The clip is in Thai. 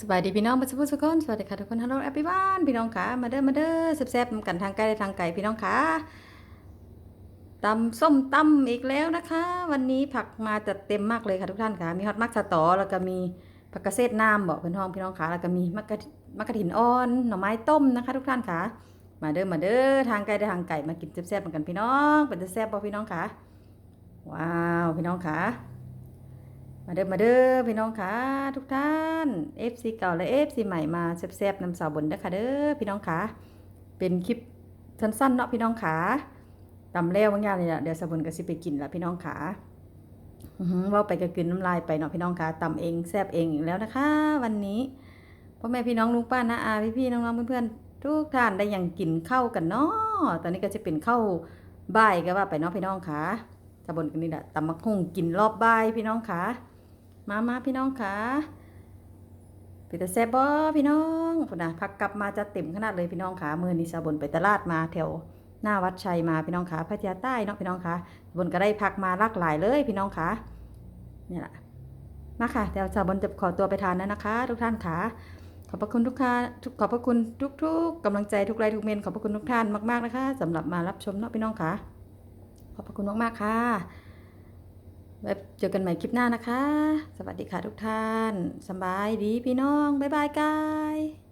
สบายดีพี่น้องมาสุขสุขคนสวัสดีค่ะทุกคนฮัลโหลแอปปี้บ้านพี่น้องขามาเด้อมาเด้อแซ่บๆนกันทางไกลและทางไกลพี่น้องขาตำส้มตำอีกแล้วนะคะ วันนี้ผักมาจัดเต็มมากเลยค่ะทุกท่านค่ะ มีฮอตมักสะตอแล้วก็มีผักกระเศษน้ำบอกเป็นห้องพี่น้องขาแล้วก็มีมักกะมักกะถินอ่อนหน่อไม้ต้มนะคะ ทุกท่านค่ะ มาเด้อมาเด้อทางไกลทางไกลมากินแซ่บๆเหมือนกันพี่น้องเป็นจะแซ่บบ่พี่น้องขาว้าวพี่น้องขา มาเด้อมาเด้อพี่น้องค่ะ ทุกท่าน FC เก่าและ FC ใหม่มาแซ่บๆนำสาวบนเด้ค่ะเด้อพี่น้องค่ะเป็นคลิปสั้นๆเนาะพี่น้องค่ะตำแล้วบางอย่างเลยอะเดี๋ยวสาวบนก็สิไปกินละพี่น้องค่ะว่าไปก็กินน้ำลายไปเนาะพี่น้องค่ะตำเองแซ่บเองอีกแล้วนะคะ วันนี้พ่อแม่พี่น้องลุงป้าน้าอาพี่ๆน้องๆเพื่อนๆทุกท่านได้ยังกินข้าวกันเนาะตอนนี้ก็จะเป็นข้าวบ่ายก็ว่าไปเนาะพี่น้องค่ะสาวบนกันนี่แหละตำมักหุ่งกินรอบบ่ายพี่น้องค่ะ มามาพี่น้องค่ะไปแต่แซบบ่พี่น้องพุ่นนะพักกลับมาจะเต็มขนาดเลยพี่น้องค่ะมือนี้สาบนไปตลาดมาแถวหน้าวัดชัยมาพี่น้องค่ะพัทยาใต้เนาะพี่น้องค่ะบนก็ได้พักมาหลากหลายเลยพี่น้องค่ะนี่แหละมาค่ะเดี๋ยวสาบนจะขอตัวไปทานแล้วนะคะ ทุกท่านค่ะ ขอบพระคุณทุกท่านขอบพระคุณทุกๆกำลังใจทุกไลค์ทุกเมนขอบพระคุณทุกท่านมากๆนะคะสำหรับมารับชมเนาะพี่น้องค่ะ ขอบพระคุณมากๆค่ะ ไว้เจอกันใหม่คลิปหน้านะคะ สวัสดีค่ะทุกท่าน สบายดีพี่น้อง บ๊ายบายกาย